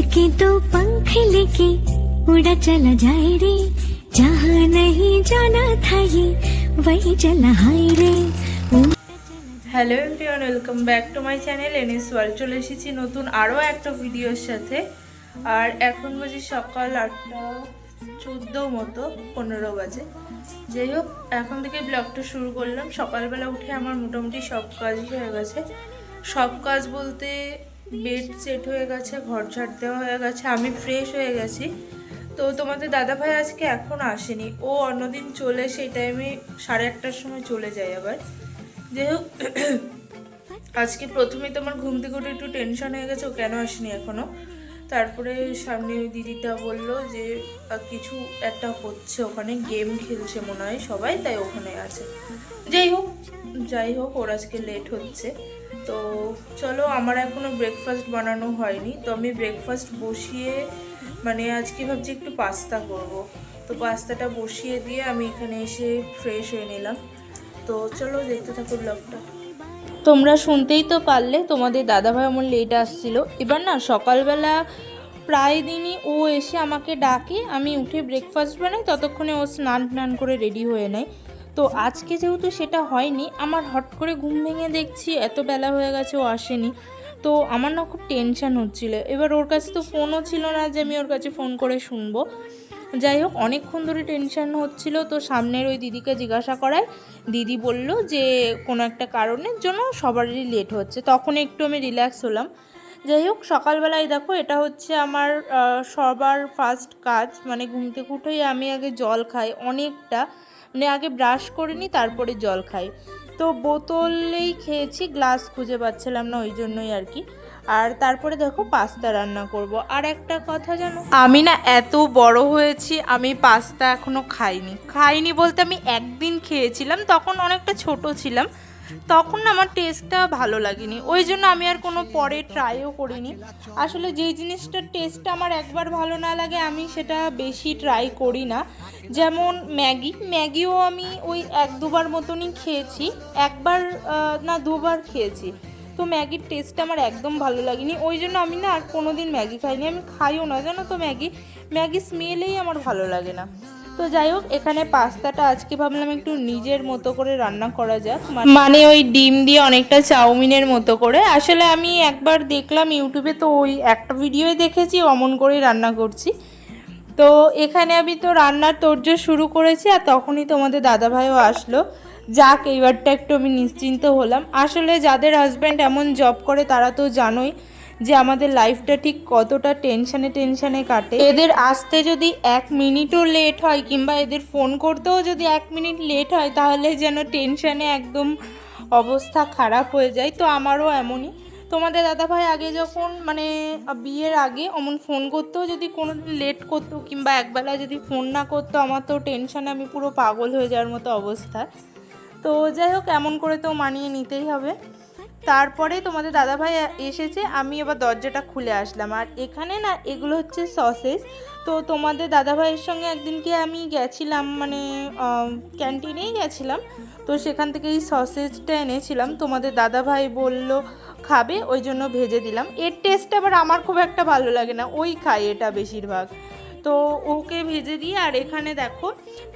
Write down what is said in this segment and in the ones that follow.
इसके तो पंख लेके उड़ा चला जाए रे जहाँ नहीं जाना था ये वही चला हाय रे उड़ा hello everyone welcome back to my channel NS world চলে এসেছি নতুন আরও একটা ভিডিওর সাথে আর এখন বাজে সকাল আটটা চোদ্দো মতো পনেরো বাজে যাই হোক এখন থেকে ব্লগটা শুরু করলাম সকালবেলা উঠে আমার মোটামুটি সব কাজই হয়ে গেছে সব কাজ বলতে বেড সেট হয়ে গেছে, ঘর ঝাড় দেওয়া হয়ে গেছে, আমি ফ্রেশ হয়ে গেছি। তো তোমাদের দাদাভাই আজকে এখন আসেনি। ও অন্যদিন চলে, সেই টাইমে সাড়ে আটটার সময় চলে যায় আবার। যাই হোক, আজকে প্রথমে তোমার ঘুম থেকে উঠে একটু টেনশন হয়ে গেছে, ও কেন আসেনি এখনও তারপরে সামনে ওই দিদিটা বলল যে কিছু একটা হচ্ছে, ওখানে গেম খেলছে মনে হয় সবাই, তাই ওখানে আছে। যাই হোক যাই হোক, ওর আজকে লেট হচ্ছে। তো চলো আমার এখনও ব্রেকফাস্ট বানানো হয়নি। তো আমি ব্রেকফাস্ট বসিয়ে মানে আজকে ভাবছি একটু পাস্তা করব। তো পাস্তাটা বসিয়ে দিয়ে আমি এখানে এসে ফ্রেশ হয়ে নিলাম। তো চলো দেখতে থাকো ব্লগটা তোমরা শুনতেই তো পারলে, তোমাদের দাদাভাই আমার লেট আসছিল। এবার না, সকালবেলা প্রায় দিনই ও এসে আমাকে ডাকে, আমি উঠে ব্রেকফাস্ট বানাই, ততক্ষণে ও স্নান টান করে রেডি হয়ে নেয়। তো আজকে যেহেতু সেটা হয়নি, আমার হট করে ঘুম ভেঙে দেখছি, এত বেলা হয়ে গেছে, ও আসেনি। তো আমার না খুব টেনশন হচ্ছিল। এবার ওর কাছে তো ফোনও ছিল না যে আমি ওর কাছে ফোন করে শুনব। যাই হোক, অনেকক্ষণ ধরে টেনশন হচ্ছিল, তো সামনের ওই দিদিকে জিজ্ঞাসা করায়। দিদি বলল যে কোনো একটা কারণের জন্য সবারই লেট হচ্ছে। তখন একটু আমি রিল্যাক্স হলাম। যাই হোক, সকালবেলায় দেখো, এটা হচ্ছে আমার সবার ফার্স্ট কাজ। মানে ঘুম থেকে উঠেই আমি আগে জল খাই অনেকটা। মানে আগে ব্রাশ করে নিই তারপরে জল খাই। তো বোতলেই খেয়েছি গ্লাস খুঁজে পাচ্ছিলাম না, ওই জন্যই আর কি। আর তারপরে দেখো পাস্তা রান্না করব। আর একটা কথা জানো? আমি না এত বড় হয়েছি, আমি পাস্তা এখনও খাইনি। খাইনি বলতে আমি একদিন খেয়েছিলাম, তখন অনেকটা ছোট ছিলাম। তখন আমার টেস্টটা ভালো লাগেনি। ওই জন্য আমি আর কোনো পরে ট্রাইও করিনি। আসলে যেই জিনিসটার টেস্টটা আমার একবার ভালো না লাগে, আমি সেটা বেশি ট্রাই করি না। যেমন ম্যাগি, ম্যাগিও আমি ওই এক দুবার মতনই খেয়েছি। একবার না দুবার খেয়েছি। তো ম্যাগির টেস্টটা আমার একদম ভালো লাগেনি। ওই জন্য আমি না আর কোনো দিন ম্যাগি খাইনি। আমি খাইও না, জানো তো ম্যাগি? ম্যাগি স্মেলেই আমার ভালো লাগে না। তো যাই হোক, এখানে পাস্তাটা আজকে ভাবলাম একটু নিজের মতো করে রান্না করা যাক। মানে- মানে ওই ডিম দিয়ে অনেকটা চাউমিনের মতো করে। আসলে আমি একবার দেখলাম ইউটিউবে, তো ওই একটা ভিডিওই দেখেছি, অমন করেই রান্না করছি। তো এখানে আমি তো রান্নার তোর্য শুরু করেছি আর তখনই তোমাদের দাদাভাইও আসলো। যাক, এইবারটা একটু আমি নিশ্চিন্ত হলাম। আসলে যাদের হাজব্যান্ড এমন জব করে, তারা তো জানোই যে আমাদের লাইফটা ঠিক কতটা টেনশনে টেনশনে কাটে। এদের আসতে যদি এক মিনিটও লেট হয়, কিংবা এদের ফোন করতেও যদি এক মিনিট লেট হয়, তাহলে যেন টেনশনে একদম অবস্থা খারাপ হয়ে যায়। তো আমারও এমনই। তোমাদের দাদাভাই আগে যখন মানে বিয়ের আগে অমন ফোন করতেও যদি কোনো লেট করতো, কিংবা একবেলা যদি ফোন না করতো, আমার তো টেনশনে আমি পুরো পাগল হয়ে যাওয়ার মতো অবস্থা। তো যাই হোক, এমন করে তো মানিয়ে নিতেই হবে। তারপরে তোমাদের দাদাভাই এসেছে, আমি এবার দরজাটা খুলে আসলাম। আর এখানে না, এগুলো হচ্ছে সসেস তো তোমাদের দাদাভাইয়ের সঙ্গে একদিনকে আমি গেছিলাম মানে ক্যান্টিনেই গেছিলাম। তো সেখান থেকে এই সসেজটা এনেছিলাম। তোমাদের দাদাভাই বলল, খাবে। ওই জন্য ভেজে দিলাম। এর টেস্ট আবার আমার খুব একটা ভালো লাগে না। ওই খাই এটা বেশিরভাগ। তো ওকে ভেজে দিয়ে আর এখানে দেখো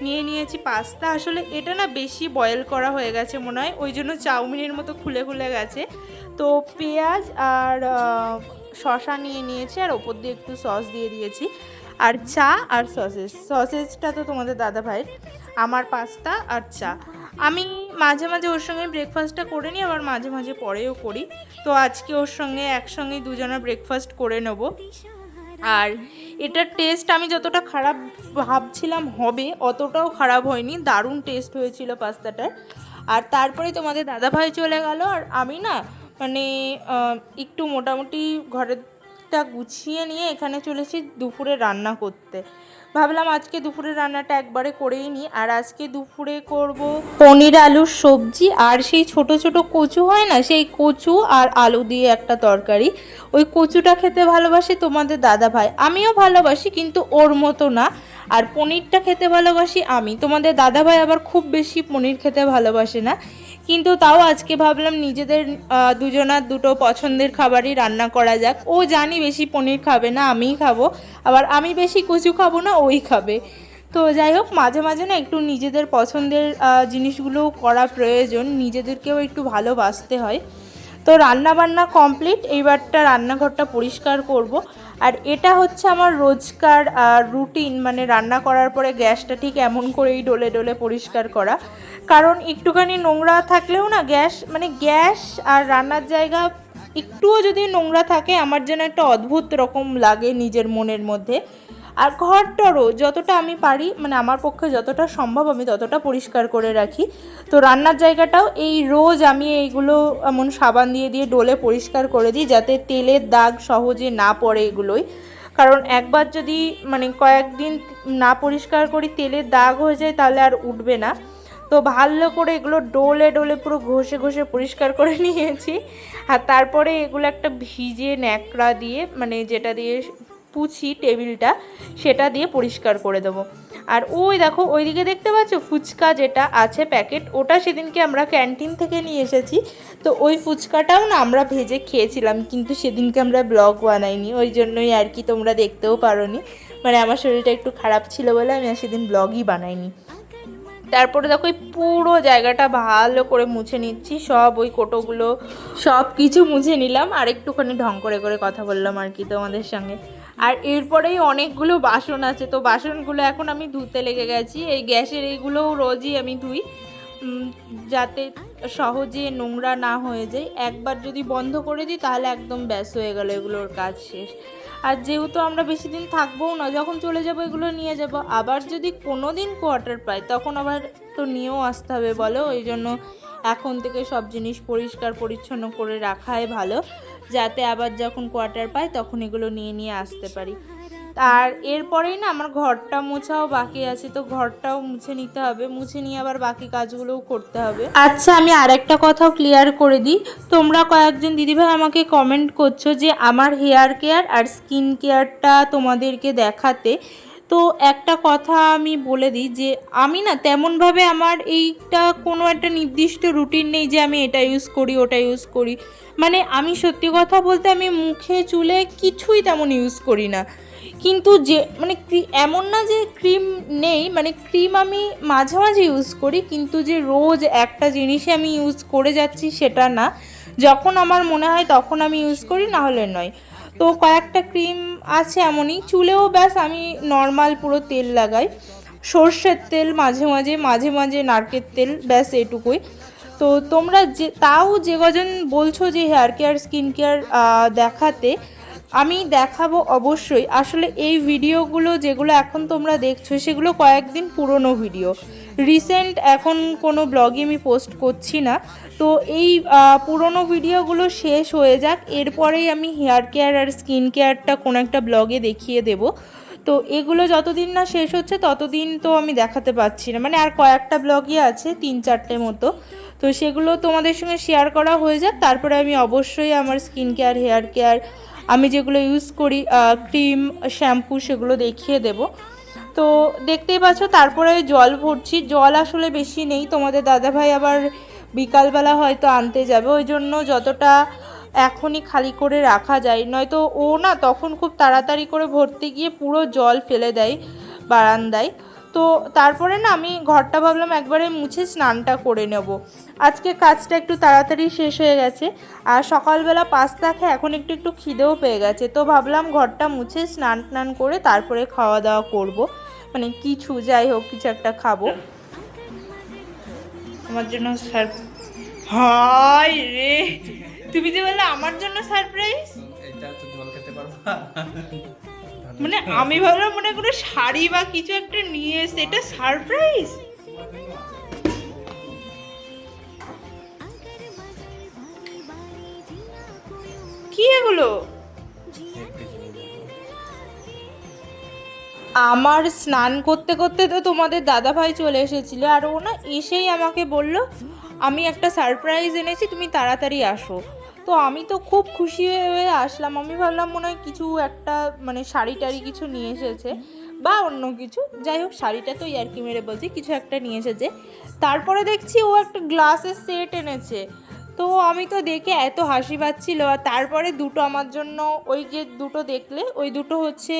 নিয়ে নিয়েছি পাস্তা। আসলে এটা না বেশি বয়েল করা হয়ে গেছে মনে হয়, ওই জন্য চাউমিনের মতো খুলে খুলে গেছে। তো পেঁয়াজ আর শশা নিয়ে নিয়েছি আর ওপর দিয়ে একটু সস দিয়ে দিয়েছি। আর চা আর সসেজ সসেজটা তো তোমাদের দাদা ভাইয়ের আমার পাস্তা আর চা। আমি মাঝে মাঝে ওর সঙ্গে ব্রেকফাস্টটা করে নিই, আবার মাঝে মাঝে পরেও করি। তো আজকে ওর সঙ্গে একসঙ্গেই দুজনে ব্রেকফাস্ট করে নেব। আর এটার টেস্ট আমি যতটা খারাপ ভাবছিলাম হবে, অতটাও খারাপ হয়নি। দারুণ টেস্ট হয়েছিল পাস্তাটার। আর তারপরে তোমাদের দাদাভাই চলে গেল, আর আমি না মানে একটু মোটামুটি ঘরেরটা গুছিয়ে নিয়ে এখানে চলেছি দুপুরে রান্না করতে। ভাবলাম আজকে দুপুরে রান্নাটা একবারে করেই নিই। আর আজকে দুপুরে করব পনির আলুর সবজি। আর সেই ছোট ছোট কচু হয় না, সেই কচু আর আলু দিয়ে একটা তরকারি। ওই কচুটা খেতে ভালোবাসে তোমাদের দাদা ভাই। আমিও ভালোবাসি, কিন্তু ওর মতো না। আর পনিরটা খেতে ভালোবাসি আমি। তোমাদের দাদা ভাই আবার খুব বেশি পনির খেতে ভালোবাসে না। কিন্তু তাও আজকে ভাবলাম নিজেদের দুজনার দুটো পছন্দের খাবারই রান্না করা যাক। ও জানি বেশি পনির খাবে না, আমিই খাব। আবার আমি বেশি কচু খাব না, ওই খাবে। তো যাই হোক, মাঝে মাঝে না একটু নিজেদের পছন্দের জিনিসগুলো করা প্রয়োজন। নিজেদেরকেও একটু ভালোবাসতে হয়। তো রান্না বান্না কমপ্লিট এইবারটা রান্নাঘরটা পরিষ্কার করব। আর এটা হচ্ছে আমার রোজকার রুটিন মানে রান্না করার পরে গ্যাসটা ঠিক এমন করেই ডলে ডলে পরিষ্কার করা। কারণ একটুখানি নোংরা থাকলেও না গ্যাস মানে গ্যাস আর রান্নার জায়গা একটুও যদি নোংরা থাকে, আমার যেন একটা অদ্ভুত রকম লাগে নিজের মনের মধ্যে। আর ঘরটারও যতটা আমি পারি মানে আমার পক্ষে যতটা সম্ভব আমি ততটা পরিষ্কার করে রাখি। তো রান্নার জায়গাটাও এই রোজ আমি এইগুলো এমন সাবান দিয়ে দিয়ে ডোলে পরিষ্কার করে দিই যাতে তেলের দাগ সহজে না পড়ে এগুলোই। কারণ একবার যদি মানে কয়েকদিন না পরিষ্কার করি, তেলের দাগ হয়ে যায় তাহলে আর উঠবে না। তো ভালো করে এগুলো ডোলে ডোলে পুরো ঘষে ঘষে পরিষ্কার করে নিয়েছি। আর তারপরে এগুলো একটা ভিজে ন্যাকড়া দিয়ে মানে যেটা দিয়ে পুছি টেবিলটা সেটা দিয়ে পরিষ্কার করে দেবো। আর ওই দেখো, ওইদিকে দেখতে পাচ্ছ? ফুচকা যেটা আছে প্যাকেট, ওটা সেদিনকে আমরা ক্যান্টিন থেকে নিয়ে এসেছি। তো ওই ফুচকাটাও না আমরা ভেজে খেয়েছিলাম, কিন্তু সেদিনকে আমরা ব্লগ বানাইনি। ওই জন্যই আর কি তোমরা দেখতেও পারোনি। মানে আমার শরীরটা একটু খারাপ ছিল বলে আমি আর সেদিন ব্লগই বানাইনি। তারপরে দেখো এই পুরো জায়গাটা ভালো করে মুছে নিচ্ছি। সব ওই কোটোগুলো সব কিছু মুছে নিলাম। আর একটুখানি ঢং করে করে কথা বললাম আর কি তোমাদের সঙ্গে। আর এরপরেই অনেকগুলো বাসন আছে। তো বাসনগুলো এখন আমি ধুতে লেগে গেছি। এই গ্যাসের এইগুলোও রোজই আমি ধুই। যাতে সহজে নোংরা না হয়ে যায়। একবার যদি বন্ধ করে দিই, তাহলে একদম ব্যাস হয়ে গেল এগুলোর কাজ শেষ। আর যেহেতু আমরা বেশি দিন থাকবোও না, যখন চলে যাব এগুলো নিয়ে যাব। আবার যদি কোনো দিন কোয়ার্টার পাই, তখন আবার তো নিয়েও আসতে হবে বলো। ওই জন্য এখন থেকে সব জিনিস পরিষ্কার পরিচ্ছন্ন করে রাখাই ভালো। যাতে আবার যখন কোয়ার্টার পাই তখন এগুলো নিয়ে নিয়ে আসতে পারি। আর এরপরেই না আমার ঘরটা মোছাও বাকি আছে, তো ঘরটাও মুছে নিতে হবে। মুছে নিয়ে আবার বাকি কাজগুলোও করতে হবে। আচ্ছা আমি আর একটা কথাও ক্লিয়ার করে দিই। তোমরা কয়েকজন দিদিভাই আমাকে কমেন্ট করছ যে আমার হেয়ার কেয়ার আর স্কিন কেয়ারটা তোমাদেরকে দেখাতে তো একটা কথা আমি বলে দিই যে আমি না তেমনভাবে আমার এইটা কোনো একটা নির্দিষ্ট রুটিন নেই যে আমি এটা ইউজ করি, ওটা ইউজ করি। মানে আমি সত্যি কথা বলতে আমি মুখে, চুলে কিছুই তেমন ইউজ করি না। কিন্তু যে মানে এমন না যে ক্রিম নেই মানে ক্রিম আমি মাঝে মাঝে ইউজ করি, কিন্তু যে রোজ একটা জিনিসই আমি ইউজ করে যাচ্ছি সেটা না। যখন আমার মনে হয় তখন আমি ইউজ করি, না হলে নয়। তো কয়েকটা ক্রিম আছে এমনই। চুলেও ব্যাস আমি নর্মাল পুরো তেল লাগাই। সর্ষের তেল, মাঝে মাঝে মাঝে মাঝে নারকেল তেল, ব্যাস এটুকুই। তো তোমরা যে, তাও যে কজন বলছো যে হেয়ার কেয়ার স্কিন কেয়ার দেখাতে, আমি দেখাবো অবশ্যই। আসলে এই ভিডিওগুলো যেগুলো এখন তোমরা দেখছ, সেগুলো কয়েকদিন পুরনো ভিডিও রিসেন্ট এখন কোনো ব্লগে আমি পোস্ট করছি না। তো এই পুরনো ভিডিওগুলো শেষ হয়ে যাক, এরপরেই আমি হেয়ার কেয়ার আর স্কিন কেয়ারটা কোনো একটা ব্লগে দেখিয়ে দেব। তো এগুলো যতদিন না শেষ হচ্ছে, ততদিন তো আমি দেখাতে পারছি না। মানে আর কয়েকটা ব্লগই আছে, তিন চারটে মতো। তো সেগুলো তোমাদের সঙ্গে শেয়ার করা হয়ে যাক। তারপরে আমি অবশ্যই আমার স্কিন কেয়ার হেয়ার কেয়ার আমি যেগুলো ইউজ করি ক্রিম শ্যাম্পু সেগুলো দেখিয়ে দেব। তো দেখতেই পাচ্ছ, তারপরে জল ভরছি। জল আসলে বেশি নেই। তোমাদের দাদাভাই আবার বিকালবেলা হয়তো আনতে যাবে। ওই জন্য যতটা এখনই খালি করে রাখা যায়। নয়তো ও না তখন খুব তাড়াতাড়ি করে ভরতে গিয়ে পুরো জল ফেলে দেয় বারান্দায়। তো তারপরে না আমি ঘরটা ভাবলাম একবারে মুছে স্নানটা করে নেব। আজকে কাজটা একটু তাড়াতাড়ি শেষ হয়ে গেছে। আর সকালবেলা পাস্তা খেয়ে এখন একটু একটু খিদেও পেয়ে গেছে। তো ভাবলাম ঘরটা মুছে স্নান টান করে তারপরে খাওয়া দাওয়া করব। মানে কিছু যাই হোক কিছু একটা খাব। আমার জন্য সার হাই রে! তুমি যে বললে আমার জন্য সারপ্রাইজ? এটা তো জল খেতে পারব মানে আমি ভাবলাম মনে কোনো শাড়ি বা কিছু একটা নিয়ে এসে এটা সারপ্রাইজ? কি এগুলো? আমার স্নান করতে করতে তো তোমাদের দাদা ভাই চলে এসেছিল আর ও না এসেই আমাকে বলল, আমি একটা সারপ্রাইজ এনেছি, তুমি তাড়াতাড়ি আসো। তো আমি তো খুব খুশি হয়ে আসলাম। আমি ভাবলাম মনে হয় কিছু একটা মানে শাড়ি টাড়ি কিছু নিয়ে এসেছে বা অন্য কিছু। যাই হোক, শাড়িটা তো ইয়ার্কি মেরে বলছি, কিছু একটা নিয়ে এসেছে। তারপরে দেখছি ও একটা গ্লাসের সেট এনেছে। তো আমি তো দেখে এত হাসি পাচ্ছিল আর তারপরে দুটো আমার জন্য ওই যে দুটো দেখলে, ওই দুটো হচ্ছে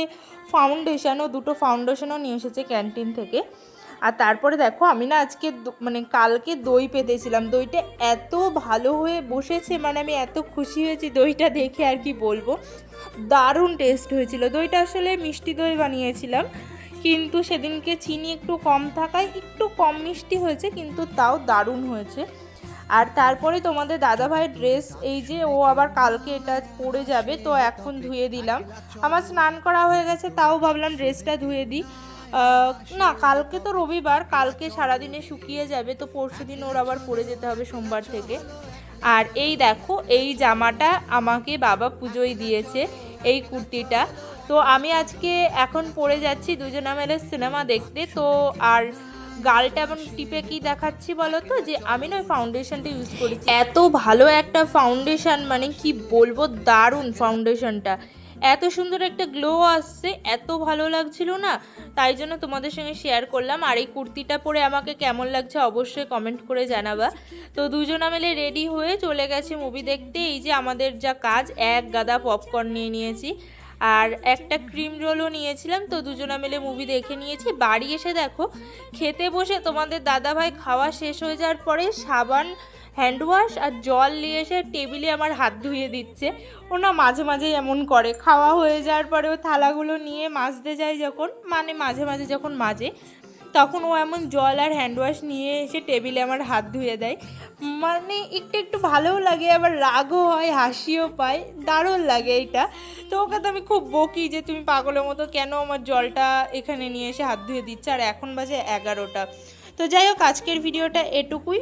ফাউন্ডেশন ও, দুটো ফাউন্ডেশনও নিয়ে এসেছে ক্যান্টিন থেকে। আর তারপরে দেখো আমি না আজকে মানে কালকে দই পেতেছিলাম। দইটা এত ভালো হয়ে বসেছে মানে আমি এত খুশি হয়েছি দইটা দেখে আর কি বলব। দারুণ টেস্ট হয়েছিল। দইটা আসলে মিষ্টি দই বানিয়েছিলাম, কিন্তু সেদিনকে চিনি একটু কম থাকায় একটু কম মিষ্টি হয়েছে, কিন্তু তাও দারুণ হয়েছে। আর তারপরে তোমাদের দাদাভাইয়ের ড্রেস এই যে ও আবার কালকে এটা পরে যাবে, তো এখন ধুয়ে দিলাম। আমার স্নান করা হয়ে গেছে, তাও ভাবলাম ড্রেসটা ধুয়ে দিই। না, কালকে তো রবিবার, কালকে সারাদিনে শুকিয়ে যাবে, তো পরশু দিন ওর আবার পরে যেতে হবে সোমবার থেকে। আর এই দেখো, এই জামাটা আমাকে বাবা পুজোয় দিয়েছে, এই কুর্তিটা। তো আমি আজকে এখন পরে যাচ্ছি, দুজনে মিলে সিনেমা দেখতে, তো আর গালটা এমন টিপে কি দেখাচ্ছি বলো তো? যে আমি না ওই ফাউন্ডেশনটা ইউজ করেছি। এত ভালো একটা ফাউন্ডেশন মানে কি বলব, দারুণ ফাউন্ডেশনটা এত সুন্দর একটা গ্লো আসছে, এত ভালো লাগছিল না? তাই জন্য তোমাদের সঙ্গে শেয়ার করলাম। আর এই কুর্তিটা পরে আমাকে কেমন লাগছে অবশ্যই কমেন্ট করে জানাবা। তো দুজনা মিলে রেডি হয়ে চলে গেছে মুভি দেখতে। এই যে আমাদের যা কাজ, এক গাদা পপকর্ন নিয়ে নিয়েছি। আর একটা ক্রিম রোলও নিয়েছিলাম, তো দুজনা মিলে মুভি দেখে নিয়েছি। বাড়ি এসে দেখো, খেতে বসে তোমাদের দাদাভাই খাওয়া শেষ হয়ে যাওয়ার পরে সাবান হ্যান্ড ওয়াশ আর জল নিয়ে এসে টেবিলে আমার হাত ধুয়ে দিচ্ছে। ওনা মাঝে মাঝে এমন করে। খাওয়া হয়ে যাওয়ার পরে ও থালাগুলো নিয়ে মাজতে যায় যখন মানে মাঝে মাঝে যখন মাজে। তখন ও এমন জল আর হ্যান্ড ওয়াশ নিয়ে এসে টেবিলে আমার হাত ধুয়ে দেয়। মানে একটু একটু ভালোও লাগে, আবার রাগও হয়, হাসিও পায়, দারুণ লাগে এটা। তো ওকে তো আমি খুব বকি যে, তুমি পাগলের মতো কেন আমার জলটা এখানে নিয়ে এসে হাত ধুয়ে দিচ্ছে? আর এখন বাজে এগারোটা। তো যাই হোক, আজকের ভিডিওটা এটুকুই।